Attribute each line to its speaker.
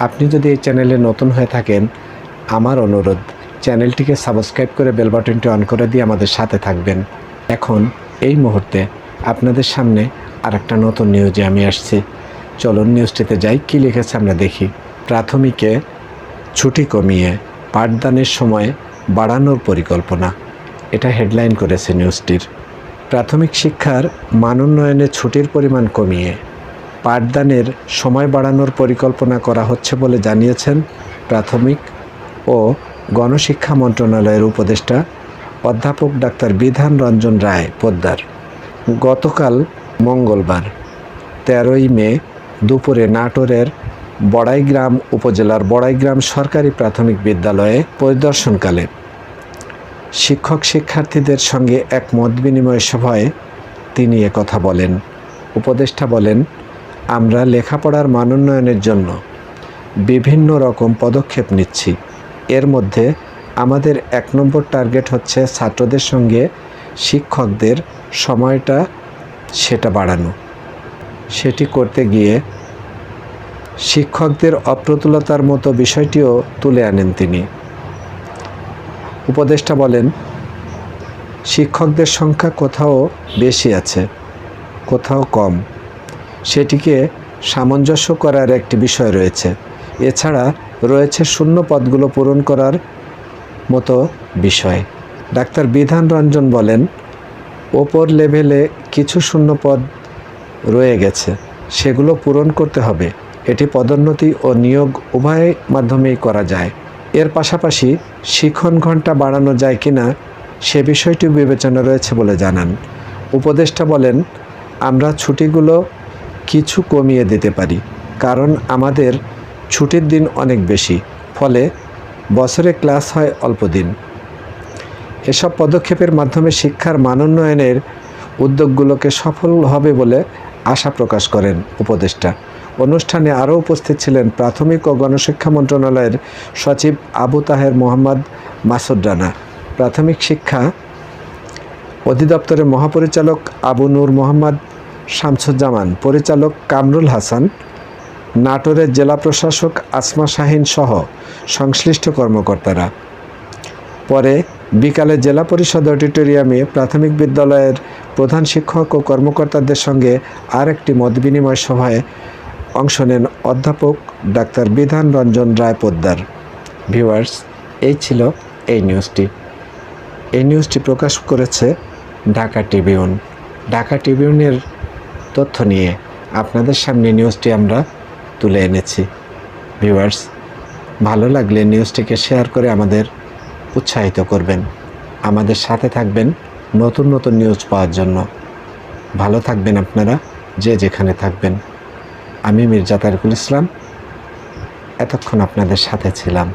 Speaker 1: আপনি যদি এই চ্যানেলে নতুন হয়ে থাকেন, আমার অনুরোধ, চ্যানেলটিকে সাবস্ক্রাইব করে বেল বাটনটি অন করে দিয়ে আমাদের সাথে থাকবেন। এখন, এই মুহূর্তে আপনাদের সামনে আর একটা নতুন নিউজে আমি আসছি। চলুন নিউজটিতে যাই, কী লিখেছে আমরা দেখি। প্রাথমিকে ছুটি কমিয়ে পাঠদানের সময় বাড়ানোর পরিকল্পনা। এটা হেডলাইন করেছে নিউজটির। প্রাথমিক শিক্ষার মানোন্নয়নে ছুটির পরিমাণ কমিয়ে পাঠদানের সময় বাড়ানোর পরিকল্পনা করা হচ্ছে বলে জানিয়েছেন প্রাথমিক ও গণশিক্ষা মন্ত্রণালয়ের উপদেষ্টা অধ্যাপক ডাক্তার বিধান রঞ্জন রায় পোদ্দার। গতকাল মঙ্গলবার, তেরোই মে, দুপুরে নাটোরের বড়াইগ্রাম উপজেলার বড়াইগ্রাম সরকারি প্রাথমিক বিদ্যালয়ে পরিদর্শনকালে শিক্ষক শিক্ষার্থীদের সঙ্গে এক মত বিনিময় সভায় তিনি কথা বলেন। উপদেষ্টা বলেন আমরা লেখাপড়ার মানোন্নয়নের জন্য বিভিন্ন রকম পদক্ষেপ নিচ্ছি। এর মধ্যে আমাদের এক নম্বর টার্গেট হচ্ছে ছাত্রদের সঙ্গে শিক্ষকদের সময়টা সেটা বাড়ানো। সেটি করতে গিয়ে শিক্ষকদের অপ্রতুলতার মতো বিষয়টিও তুলে আনেন তিনি। উপদেষ্টা বলেন, শিক্ষকদের সংখ্যা কোথাও বেশি আছে, কোথাও কম। সেটিকে সামঞ্জস্য করার একটি বিষয় রয়েছে। এছাড়া রয়েছে শূন্য পদগুলো পূরণ করার মতো বিষয়। ডাক্তার বিধান রঞ্জন বলেন, ওপর লেভেলে কিছু শূন্য পদ রয়ে গেছে, সেগুলো পূরণ করতে হবে। এটি পদোন্নতি ও নিয়োগ উভয় মাধ্যমেই করা যায়। এর পাশাপাশি শিক্ষণ ঘণ্টা বাড়ানো যায় কিনা সে বিষয়টি বিবেচনা রয়েছে বলে জানান। উপদেষ্টা বলেন, আমরা ছুটিগুলো কিছু কমিয়ে দিতে পারি, কারণ আমাদের ছুটির দিন অনেক বেশি, ফলে বছরে ক্লাস হয় অল্প দিন। এসব পদক্ষেপের মাধ্যমে শিক্ষার মানোন্নয়নের উদ্যোগগুলোকে সফল হবে বলে আশা প্রকাশ করেন উপদেষ্টা। অনুষ্ঠানে আরও উপস্থিত ছিলেন প্রাথমিক ও গণশিক্ষা মন্ত্রণালয়ের সচিব আবু তাহের মোহাম্মদ মাসুদ রানা, প্রাথমিক শিক্ষা অধিদপ্তরের মহাপরিচালক আবু নূর মোহাম্মদ শামসুজ্জামান, পরিচালক কামরুল হাসান, নাটোরের জেলা প্রশাসক আসমা শাহিন সহ সংশ্লিষ্ট কর্মকর্তারা। পরে বিকালে জেলা পরিষদ অডিটোরিয়ামে প্রাথমিক বিদ্যালয়ের প্রধান শিক্ষক ও কর্মকর্তাদের সঙ্গে আর একটি মত বিনিময় সভায় অংশ নেন অধ্যাপক ডাক্তার বিধান রঞ্জন রায় পোদ্দার। ভিউয়ার্স, এই ছিল এই নিউজটি। এই নিউজটি প্রকাশ করেছে ঢাকা ট্রিবিউন। ঢাকা ট্রিবিউনের তথ্য নিয়ে আপনাদের সামনে নিউজটি আমরা তুলে এনেছি। ভিউয়ার্স ভালো লাগলে নিউজটিকে শেয়ার করে আমাদের উৎসাহিত করবেন। আমাদের সাথে থাকবেন নতুন নতুন নিউজ পাওয়ার জন্য। ভালো থাকবেন আপনারা, যে যেখানে থাকবেন। আমি মির্জা তারিকুল ইসলাম। এতক্ষণ আপনাদের সাথে ছিলাম।